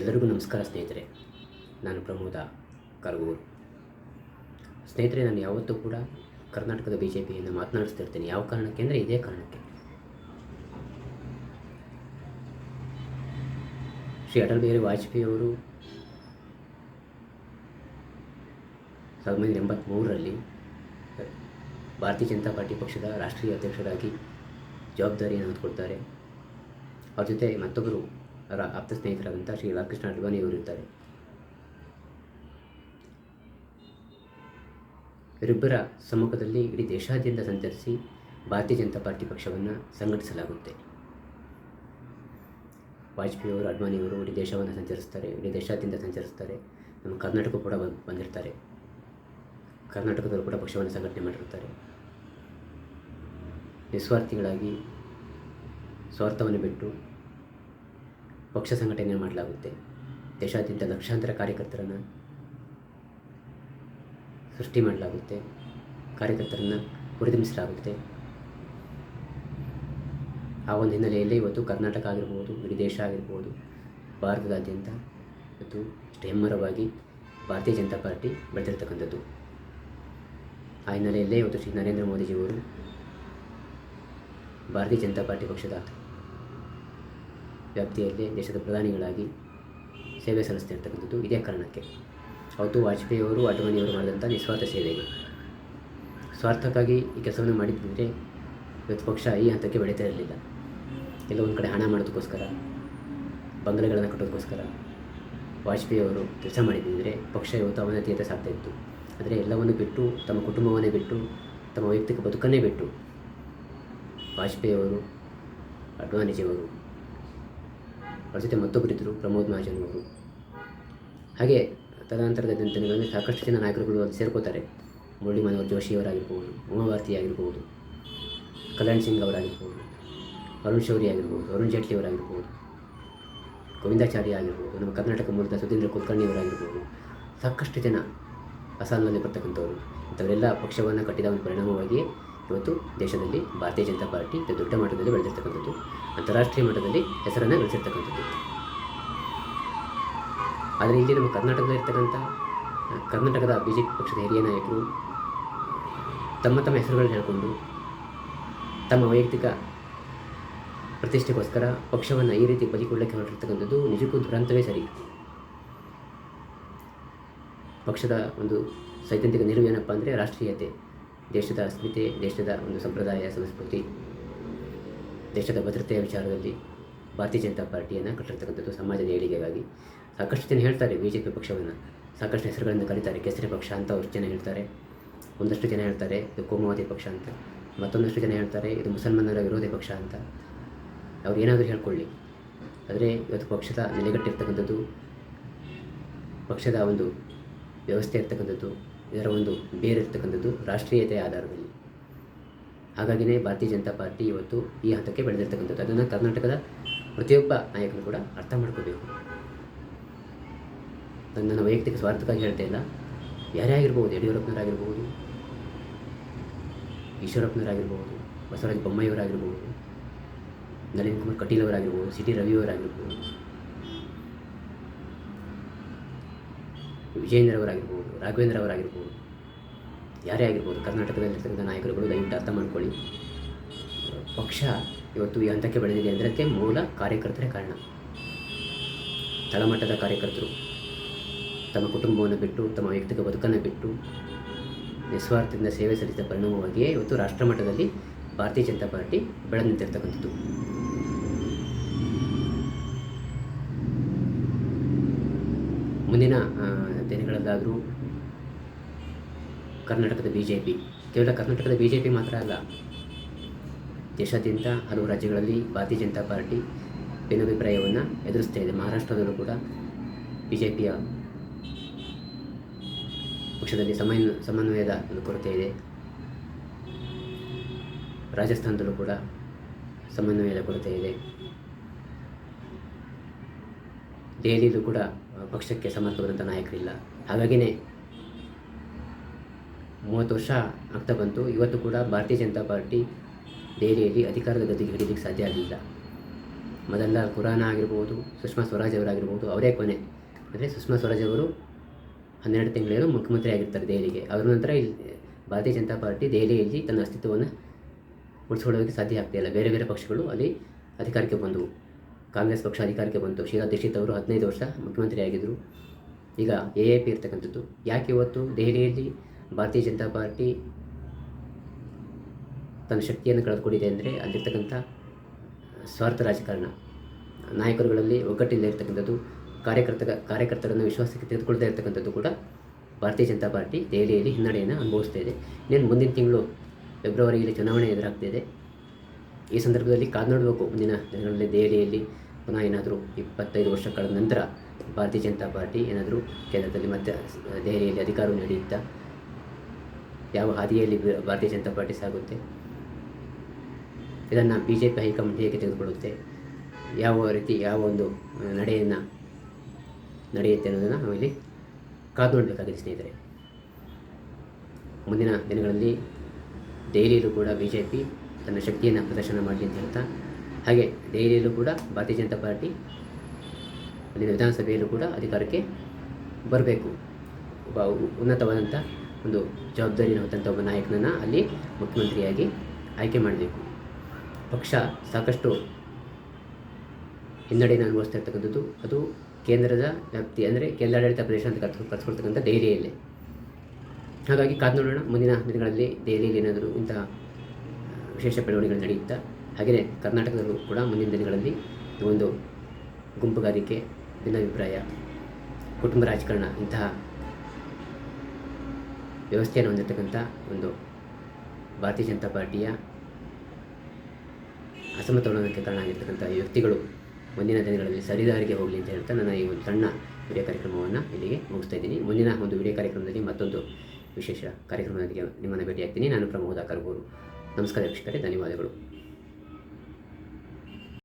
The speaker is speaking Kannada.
ಎಲ್ಲರಿಗೂ ನಮಸ್ಕಾರ ಸ್ನೇಹಿತರೆ. ನಾನು ಪ್ರಮೋದ ಕರಗೂರು. ಸ್ನೇಹಿತರೆ, ನಾನು ಯಾವತ್ತೂ ಕೂಡ ಕರ್ನಾಟಕದ ಬಿ ಜೆ ಪಿಯನ್ನು ಮಾತನಾಡಿಸ್ತಿರ್ತೀನಿ. ಯಾವ ಕಾರಣಕ್ಕೆ ಅಂದರೆ ಇದೇ ಕಾರಣಕ್ಕೆ. ಶ್ರೀ ಅಟಲ್ ಬಿಹಾರಿ ವಾಜಪೇಯಿ ಅವರು ಸಾವಿರದ ಒಂಬೈನೂರ ಎಂಬತ್ತ್ಮೂರರಲ್ಲಿ ಭಾರತೀಯ ಜನತಾ ಪಾರ್ಟಿ ಪಕ್ಷದ ರಾಷ್ಟ್ರೀಯ ಅಧ್ಯಕ್ಷರಾಗಿ ಜವಾಬ್ದಾರಿಯನ್ನು ಹೊತ್ಕೊಳ್ತಾರೆ. ಅವ್ರ ಜೊತೆ ಮತ್ತೊಬ್ಬರು ಅವರ ಆಪ್ತ ಸ್ನೇಹಿತರಾದಂಥ ಶ್ರೀ ಅವರು ಇರ್ತಾರೆ ಇವರಿಬ್ಬರ ಸಮ್ಮುಖದಲ್ಲಿ ಇಡೀ ದೇಶಾದ್ಯಂತ ಸಂಚರಿಸಿ ಭಾರತೀಯ ಜನತಾ ಪಾರ್ಟಿ ಪಕ್ಷವನ್ನು ಸಂಘಟಿಸಲಾಗುತ್ತೆ. ವಾಜಪೇಯಿಯವರು ಅವರು, ಅಡ್ವಾಣಿ ಅವರು ಇಡೀ ದೇಶವನ್ನು ಸಂಚರಿಸ್ತಾರೆ, ಇಡೀ ದೇಶಾದ್ಯಂತ ಸಂಚರಿಸ್ತಾರೆ. ನಮ್ಮ ಕರ್ನಾಟಕ ಕೂಡ ಬಂದ್ ಬಂದಿರ್ತಾರೆ. ಕರ್ನಾಟಕದವರು ಕೂಡ ಪಕ್ಷವನ್ನು ಸಂಘಟನೆ ಮಾಡಿರ್ತಾರೆ. ನಿಸ್ವಾರ್ಥಿಗಳಾಗಿ ಸ್ವಾರ್ಥವನ್ನು ಬಿಟ್ಟು ಪಕ್ಷ ಸಂಘಟನೆ ಮಾಡಲಾಗುತ್ತೆ. ದೇಶಾದ್ಯಂತ ಲಕ್ಷಾಂತರ ಕಾರ್ಯಕರ್ತರನ್ನು ಸೃಷ್ಟಿ ಮಾಡಲಾಗುತ್ತೆ. ಕಾರ್ಯಕರ್ತರನ್ನು ಹುರಿದುಂಬಿಸಲಾಗುತ್ತೆ ಆ ಒಂದು ಹಿನ್ನೆಲೆಯಲ್ಲಿ ಇವತ್ತು ಕರ್ನಾಟಕ ಆಗಿರ್ಬೋದು, ಇಡೀ ದೇಶ ಆಗಿರ್ಬೋದು, ಭಾರತದಾದ್ಯಂತ ಇವತ್ತು ಹೆಮ್ಮರವಾಗಿ ಭಾರತೀಯ ಜನತಾ ಪಾರ್ಟಿ ಬೆಳೆದಿರ್ತಕ್ಕಂಥದ್ದು. ಆ ಹಿನ್ನೆಲೆಯಲ್ಲೇ ಇವತ್ತು ಶ್ರೀ ನರೇಂದ್ರ ಮೋದಿಜಿಯವರು ಭಾರತೀಯ ಜನತಾ ಪಾರ್ಟಿ ಪಕ್ಷದ ವ್ಯಾಪ್ತಿಯಲ್ಲಿ ದೇಶದ ಪ್ರಧಾನಿಗಳಾಗಿ ಸೇವೆ ಸಲ್ಲಿಸ್ತಿರ್ತಕ್ಕಂಥದ್ದು ಇದೇ ಕಾರಣಕ್ಕೆ. ಅವತ್ತು ವಾಜಪೇಯಿಯವರು, ಅಡ್ವಾಣಿಯವರು ಮಾಡಿದಂಥ ನಿಸ್ವಾರ್ಥ ಸೇವೆಗಳು. ಸ್ವಾರ್ಥಕ್ಕಾಗಿ ಈ ಕೆಲಸವನ್ನು ಮಾಡಿದ್ದರೆ ಇವತ್ತು ಪಕ್ಷ ಈ ಹಂತಕ್ಕೆ ಬೆಳೀತಾ ಇರಲಿಲ್ಲ. ಒಂದು ಕಡೆ ಹಣ ಮಾಡೋದಕ್ಕೋಸ್ಕರ, ಬಂಗಲೆಗಳನ್ನು ಕಟ್ಟೋದಕ್ಕೋಸ್ಕರ ವಾಜಪೇಯಿಯವರು ಕೆಲಸ ಮಾಡಿದ್ದಿದ್ದರೆ ಪಕ್ಷ ಇವತ್ತು ಅವನತಿಯತೆ ಸಾಗ್ತಾ ಇತ್ತು. ಆದರೆ ಎಲ್ಲವನ್ನು ಬಿಟ್ಟು, ತಮ್ಮ ಕುಟುಂಬವನ್ನೇ ಬಿಟ್ಟು, ತಮ್ಮ ವೈಯಕ್ತಿಕ ಬದುಕನ್ನೇ ಬಿಟ್ಟು ವಾಜಪೇಯಿಯವರು, ಅಡ್ವಾಣಿಜಿಯವರು ಅವ್ರ ಜೊತೆ ಮತ್ತೊಬ್ಬರಿದ್ದರು ಪ್ರಮೋದ್ ಮಹಾಜನ್ ಅವರು ಹಾಗೆ ತದನಂತರದ ದಿನಗಳಲ್ಲಿ ಸಾಕಷ್ಟು ಜನ ನಾಯಕರುಗಳು ಅಲ್ಲಿ ಸೇರ್ಕೋತಾರೆ. ಮುರಳಿ ಮನೋಹರ್ ಜೋಶಿಯವರಾಗಿರ್ಬೋದು ಉಮಾಭಾರತಿ ಆಗಿರ್ಬೋದು, ಕಲ್ಯಾಣ್ ಸಿಂಗ್ ಅವರಾಗಿರ್ಬೋದು, ಅರುಣ್ ಶೌರಿ ಆಗಿರ್ಬೋದು, ಅರುಣ್ ಜೇಟ್ಲಿ ಅವರಾಗಿರ್ಬೋದು, ಗೋವಿಂದಾಚಾರ್ಯ ಆಗಿರ್ಬೋದು, ನಮ್ಮ ಕರ್ನಾಟಕ ಮೂಲದ ಸುಧೀಂದ್ರ ಕುಲಕರ್ಣಿ ಅವರಾಗಿರ್ಬೋದು. ಸಾಕಷ್ಟು ಜನ ಅಸ್ಸಾಂನಲ್ಲಿ ಬರ್ತಕ್ಕಂಥವ್ರು. ಇಂಥವರೆಲ್ಲ ಪಕ್ಷವನ್ನು ಕಟ್ಟಿದ ಒಂದು ಪರಿಣಾಮವಾಗಿಯೇ ಇವತ್ತು ದೇಶದಲ್ಲಿ ಭಾರತೀಯ ಜನತಾ ಪಾರ್ಟಿ ದೊಡ್ಡ ಮಟ್ಟದಲ್ಲಿ ಬೆಳೆದಿರ್ತಕ್ಕಂಥದ್ದು. ಅಂತಾರಾಷ್ಟ್ರೀಯ ಮಟ್ಟದಲ್ಲಿ ಹೆಸರನ್ನು ಗಳಿಸಿರ್ತಕ್ಕಂಥದ್ದು ಆದರೆ ಇಲ್ಲಿ ನಮ್ಮ ಕರ್ನಾಟಕದಲ್ಲಿರ್ತಕ್ಕಂಥ ಕರ್ನಾಟಕದ ಬಿ ಜೆ ಪಿ ಪಕ್ಷದ ಹಿರಿಯ ನಾಯಕರು, ತಮ್ಮ ತಮ್ಮ ಹೆಸರುಗಳನ್ನು ಹೇಳಿಕೊಂಡು, ತಮ್ಮ ವೈಯಕ್ತಿಕ ಪ್ರತಿಷ್ಠೆಗೋಸ್ಕರ ಪಕ್ಷವನ್ನು ಈ ರೀತಿ ಬಲಿಕೊಳ್ಳಕ್ಕೆ ಹೊರಟಿರ್ತಕ್ಕಂಥದ್ದು ನಿಜಕ್ಕೂ ದುರಂತವೇ ಸರಿ. ಪಕ್ಷದ ಒಂದು ಸೈದ್ಧಾಂತಿಕ ನಿಲುವು ಏನಪ್ಪ ಅಂದರೆ ರಾಷ್ಟ್ರೀಯತೆ, ದೇಶದ ಅಸ್ಮಿತೆ, ದೇಶದ ಒಂದು ಸಂಪ್ರದಾಯ, ಸಂಸ್ಕೃತಿ. ದೇಶದ ಭದ್ರತೆಯ ವಿಚಾರದಲ್ಲಿ ಭಾರತೀಯ ಜನತಾ ಪಾರ್ಟಿಯನ್ನು ಕಟ್ಟಿರ್ತಕ್ಕಂಥದ್ದು ಸಮಾಜದ ಏಳಿಗೆಗಾಗಿ ಸಾಕಷ್ಟು ಜನ ಹೇಳ್ತಾರೆ ಬಿ ಜೆ ಪಿ ಪಕ್ಷವನ್ನು. ಸಾಕಷ್ಟು ಹೆಸರುಗಳನ್ನು ಕರೀತಾರೆ, ಕೇಸರಿ ಪಕ್ಷ ಅಂತ ಅಷ್ಟು ಜನ ಹೇಳ್ತಾರೆ. ಒಂದಷ್ಟು ಜನ ಹೇಳ್ತಾರೆ, ಇದು ಕೋಮುವಾದಿ ಪಕ್ಷ ಅಂತ. ಮತ್ತೊಂದಷ್ಟು ಜನ ಹೇಳ್ತಾರೆ, ಇದು ಮುಸಲ್ಮಾನರ ವಿರೋಧಿ ಪಕ್ಷ ಅಂತ. ಅವ್ರು ಏನಾದರೂ ಹೇಳ್ಕೊಳ್ಳಿ. ಆದರೆ ಇವತ್ತು ಪಕ್ಷದ ನೆಲೆಗಟ್ಟಿರ್ತಕ್ಕಂಥದ್ದು, ಪಕ್ಷದ ಒಂದು ವ್ಯವಸ್ಥೆ ಇರ್ತಕ್ಕಂಥದ್ದು, ಇದರ ಒಂದು ಬೇರೆ ಇರ್ತಕ್ಕಂಥದ್ದು ರಾಷ್ಟ್ರೀಯತೆಯ ಆಧಾರದಲ್ಲಿ. ಹಾಗಾಗಿಯೇ ಭಾರತೀಯ ಜನತಾ ಪಾರ್ಟಿ ಇವತ್ತು ಈ ಹಂತಕ್ಕೆ ಬೆಳೆದಿರ್ತಕ್ಕಂಥದ್ದು. ಅದನ್ನು ಕರ್ನಾಟಕದ ಪ್ರತಿಯೊಬ್ಬ ನಾಯಕರು ಕೂಡ ಅರ್ಥ ಮಾಡ್ಕೋಬೇಕು. ನಾನು ನನ್ನ ವೈಯಕ್ತಿಕ ಸ್ವಾರ್ಥಕ್ಕಾಗಿ ಹೇಳ್ತಾ ಇಲ್ಲ. ಯಾರೇ ಆಗಿರ್ಬೋದು ಯಡಿಯೂರಪ್ಪನವರಾಗಿರ್ಬೋದು, ಈಶ್ವರಪ್ಪನವರಾಗಿರ್ಬೋದು, ಬಸವರಾಜ ಬೊಮ್ಮಾಯಿಯವರಾಗಿರ್ಬೋದು, ನಳಿನ್ ಕುಮಾರ್ ಕಟೀಲ್ ಅವರಾಗಿರ್ಬೋದು ಸಿ ಟಿ ರವಿಯವರಾಗಿರ್ಬೋದು ವಿಜಯೇಂದ್ರ ಅವರಾಗಿರ್ಬೋದು ರಾಘವೇಂದ್ರ ಅವರಾಗಿರ್ಬೋದು ಯಾರೇ ಆಗಿರ್ಬೋದು, ಕರ್ನಾಟಕದಲ್ಲಿರ್ತಕ್ಕಂಥ ನಾಯಕರುಗಳು ದಯವಿಟ್ಟು ಅರ್ಥ ಮಾಡ್ಕೊಳ್ಳಿ. ಪಕ್ಷ ಇವತ್ತು ಈ ಹಂತಕ್ಕೆ ಬೆಳೆದಿದೆ ಅದಕ್ಕೆ ಮೂಲ ಕಾರ್ಯಕರ್ತರೇ ಕಾರಣ. ತಳಮಟ್ಟದ ಕಾರ್ಯಕರ್ತರು. ತಮ್ಮ ಕುಟುಂಬವನ್ನು ಬಿಟ್ಟು, ತಮ್ಮ ವೈಯಕ್ತಿಕ ಬದುಕನ್ನು ಬಿಟ್ಟು, ನಿಸ್ವಾರ್ಥದಿಂದ ಸೇವೆ ಸಲ್ಲಿಸಿದ ಪರಿಣಾಮವಾಗಿಯೇ ಇವತ್ತು ರಾಷ್ಟ್ರಮಟ್ಟದಲ್ಲಿ ಭಾರತೀಯ ಜನತಾ ಪಾರ್ಟಿ ಬೆಳೆದು ನಿಂತಿರ್ತಕ್ಕಂಥದ್ದು. ಮುಂದಿನ ದಿನಗಳಲ್ಲಾದರೂ ಕರ್ನಾಟಕದ ಬಿ ಜೆ ಪಿ ಕೇವಲ ಕರ್ನಾಟಕದ ಬಿ ಜೆ ಪಿ ಮಾತ್ರ ಅಲ್ಲ, ದೇಶಾದ್ಯಂತ ಹಲವು ರಾಜ್ಯಗಳಲ್ಲಿ ಭಾರತೀಯ ಜನತಾ ಪಾರ್ಟಿ ಭಿನ್ನಾಭಿಪ್ರಾಯವನ್ನು ಎದುರಿಸ್ತಾ ಇದೆ. ಮಹಾರಾಷ್ಟ್ರದಲ್ಲೂ ಕೂಡ ಬಿ ಜೆ ಪಿಯ ಪಕ್ಷದಲ್ಲಿ ಸಮಯ ಸಮನ್ವಯದ ಕೊರತೆ ಇದೆ. ರಾಜಸ್ಥಾನದಲ್ಲೂ ಕೂಡ ಸಮನ್ವಯದ ಕೊರತೆ ಇದೆ. ದೆಹಲಿಯಲ್ಲೂ ಕೂಡ ಪಕ್ಷಕ್ಕೆ ಸಮರ್ಥವಾದಂಥ ನಾಯಕರಿಲ್ಲ. ಹಾಗಾಗಿಯೇ ಮೂವತ್ತು ವರ್ಷ ಆಗ್ತಾ ಬಂತು. ಇವತ್ತು ಕೂಡ ಭಾರತೀಯ ಜನತಾ ಪಾರ್ಟಿ ದೆಹಲಿಯಲ್ಲಿ ಅಧಿಕಾರದ ಗತಿಗೆ ಹಿಡಿಯಲಿಕ್ಕೆ ಸಾಧ್ಯ ಆಗಲಿಲ್ಲ. ಮೊದಲ ಖುರಾನ ಆಗಿರ್ಬೋದು, ಸುಷ್ಮಾ ಸ್ವರಾಜ್ ಅವರಾಗಿರ್ಬೋದು, ಅವರೇ ಕೊನೆ. ಅಂದರೆ ಸುಷ್ಮಾ ಸ್ವರಾಜ್ ಅವರು ಹನ್ನೆರಡು ತಿಂಗಳೇನು ಮುಖ್ಯಮಂತ್ರಿ ಆಗಿರ್ತಾರೆ ದೆಹಲಿಗೆ. ಅವರ ನಂತರ ಇಲ್ಲಿ ಭಾರತೀಯ ಜನತಾ ಪಾರ್ಟಿ ದೆಹಲಿಯಲ್ಲಿ ತನ್ನ ಅಸ್ತಿತ್ವವನ್ನು ಉಳಿಸ್ಕೊಳ್ಳೋದಕ್ಕೆ ಸಾಧ್ಯ ಆಗ್ತಾಯಿಲ್ಲ ಬೇರೆ ಬೇರೆ ಪಕ್ಷಗಳು ಅಲ್ಲಿ ಅಧಿಕಾರಕ್ಕೆ ಬಂದವು. ಕಾಂಗ್ರೆಸ್ ಪಕ್ಷ ಅಧಿಕಾರಕ್ಕೆ ಬಂತು. ಶೀಲಾ ದೀಕ್ಷಿತ್ ಅವರು ಹದಿನೈದು ವರ್ಷ ಮುಖ್ಯಮಂತ್ರಿ ಆಗಿದ್ದರು ಈಗ ಎ ಎ ಪಿ ಇರ್ತಕ್ಕಂಥದ್ದು. ಯಾಕೆ ಇವತ್ತು ದೆಹಲಿಯಲ್ಲಿ ಭಾರತೀಯ ಜನತಾ ಪಾರ್ಟಿ ತನ್ನ ಶಕ್ತಿಯನ್ನು ಕಳೆದುಕೊಂಡಿದೆ ಅಂದರೆ ಅಲ್ಲಿರ್ತಕ್ಕಂಥ ಸ್ವಾರ್ಥ ರಾಜಕಾರಣ. ನಾಯಕರುಗಳಲ್ಲಿ ಒಗ್ಗಟ್ಟಿಲ್ಲದೆ ಇರತಕ್ಕಂಥದ್ದು, ಕಾರ್ಯಕರ್ತ, ಕಾರ್ಯಕರ್ತರನ್ನು ವಿಶ್ವಾಸಕ್ಕೆ ತೆಗೆದುಕೊಳ್ತಾ ಇರತಕ್ಕಂಥದ್ದು ಕೂಡ ಭಾರತೀಯ ಜನತಾ ಪಾರ್ಟಿ ದೆಹಲಿಯಲ್ಲಿ ಹಿನ್ನಡೆಯನ್ನು ಅನುಭವಿಸ್ತಾ ಇದೆ. ಇನ್ನೇನು ಮುಂದಿನ ತಿಂಗಳು ಫೆಬ್ರವರಿಯಲ್ಲಿ ಚುನಾವಣೆ ಎದುರಾಗ್ತಿದೆ ಈ ಸಂದರ್ಭದಲ್ಲಿ ಕಾದು ನೋಡಬೇಕು ಮುಂದಿನ ದಿನಗಳಲ್ಲಿ ದೆಹಲಿಯಲ್ಲಿ ಪುನಃ ಏನಾದರೂ ಇಪ್ಪತ್ತೈದು ವರ್ಷ ಕಳೆದ ನಂತರ ಭಾರತೀಯ ಜನತಾ ಪಾರ್ಟಿ ಏನಾದರೂ ಕೇಂದ್ರದಲ್ಲಿ ಮತ್ತೆ ದೆಹಲಿಯಲ್ಲಿ ಅಧಿಕಾರವನ್ನು ಹಿಡಿಯುತ್ತಾ ಯಾವ ಹಾದಿಯಲ್ಲಿ ಭಾರತೀಯ ಜನತಾ ಪಾರ್ಟಿ ಸಾಗುತ್ತೆ? ಇದನ್ನು ಬಿ ಜೆ ಪಿ ಹೈಕಮಾಂಡ್ ಹೇಗೆ ತೆಗೆದುಕೊಳ್ಳುತ್ತೆ? ಯಾವ ರೀತಿ ಯಾವ ಒಂದು ನಡೆಯನ್ನು ನಡೆಯುತ್ತೆ ಅನ್ನೋದನ್ನು ನಾವಿಲ್ಲಿ ಕಾದು ನೋಡಬೇಕಾಗಿದೆ ಸ್ನೇಹಿತರೆ. ಮುಂದಿನ ದಿನಗಳಲ್ಲಿ ದೆಹಲಿಯಲ್ಲೂ ಕೂಡ ಬಿ ಜೆ ಪಿ ತನ್ನ ಶಕ್ತಿಯನ್ನು ಪ್ರದರ್ಶನ ಮಾಡಲಿ ಅಂತ ಹೇಳ್ತಾ, ಹಾಗೆ ದೆಹಲಿಯಲ್ಲೂ ಕೂಡ ಭಾರತೀಯ ಜನತಾ ಪಾರ್ಟಿ ಅಲ್ಲಿನ ವಿಧಾನಸಭೆಯಲ್ಲೂ ಕೂಡ ಅಧಿಕಾರಕ್ಕೆ ಬರಬೇಕು. ಉನ್ನತವಾದಂಥ ಒಂದು ಜವಾಬ್ದಾರಿ ಹೊತ್ತಂಥ ಒಬ್ಬ ನಾಯಕನನ್ನು ಅಲ್ಲಿ ಮುಖ್ಯಮಂತ್ರಿಯಾಗಿ ಆಯ್ಕೆ ಮಾಡಬೇಕು. ಪಕ್ಷ ಸಾಕಷ್ಟು ಹಿನ್ನಡೆಯನ್ನು ಅನುಭವಿಸ್ತಾ ಇರ್ತಕ್ಕಂಥದ್ದು. ಅದು ಕೇಂದ್ರದ ವ್ಯಾಪ್ತಿ ಅಂದರೆ ಕೇಂದ್ರಾಡಳಿತ ಪ್ರದೇಶ ಅಂತ ಕರ್ಸ್ ಕರೆಸ್ಕೊಳ್ತಕ್ಕಂಥ ದೆಹಲಿಯಲ್ಲೇ. ಹಾಗಾಗಿ ಕಾದು ನೋಡೋಣ. ಮುಂದಿನ ದಿನಗಳಲ್ಲಿ ದೆಹಲಿಯಲ್ಲಿ ಏನಾದರೂ ಇಂತಹ ವಿಶೇಷ ಬೆಳವಣಿಗೆಗಳು ನಡೆಯುತ್ತಾ? ಹಾಗೆಯೇ ಕರ್ನಾಟಕದಲ್ಲೂ ಕೂಡ ಮುಂದಿನ ದಿನಗಳಲ್ಲಿ ಒಂದು ಗುಂಪುಗಾರಿಕೆ, ಭಿನ್ನಾಭಿಪ್ರಾಯ, ಕುಟುಂಬ ರಾಜಕಾರಣ ಇಂತಹ ವ್ಯವಸ್ಥೆಯನ್ನು ಹೊಂದಿರತಕ್ಕಂಥ ಒಂದು ಭಾರತೀಯ ಜನತಾ ಪಾರ್ಟಿಯ ಅಸಮತೋಲನಕ್ಕೆ ಕಾರಣ ಆಗಿರ್ತಕ್ಕಂಥ ಈ ವ್ಯಕ್ತಿಗಳು ಮುಂದಿನ ದಿನಗಳಲ್ಲಿ ಸರಿದಾರಿಗೆ ಹೋಗಲಿ ಅಂತ ಹೇಳ್ತಾ ನಾನು ಈ ಒಂದು ಸಣ್ಣ ವಿಡಿಯೋ ಕಾರ್ಯಕ್ರಮವನ್ನು ಇಲ್ಲಿಗೆ ಮುಗಿಸ್ತಾ ಇದ್ದೀನಿ. ಮುಂದಿನ ಒಂದು ವಿಡಿಯೋ ಕಾರ್ಯಕ್ರಮದಲ್ಲಿ ಮತ್ತೊಂದು ವಿಶೇಷ ಕಾರ್ಯಕ್ರಮದೊಂದಿಗೆ ನಿಮ್ಮನ್ನು ಭೇಟಿಯಾಗ್ತೀನಿ. ನಾನು ಪ್ರಮೋದ ಕರ್ಬೋರು ನಮಸ್ಕಾರ ವೀಕ್ಷಕರೇ, ಧನ್ಯವಾದಗಳು.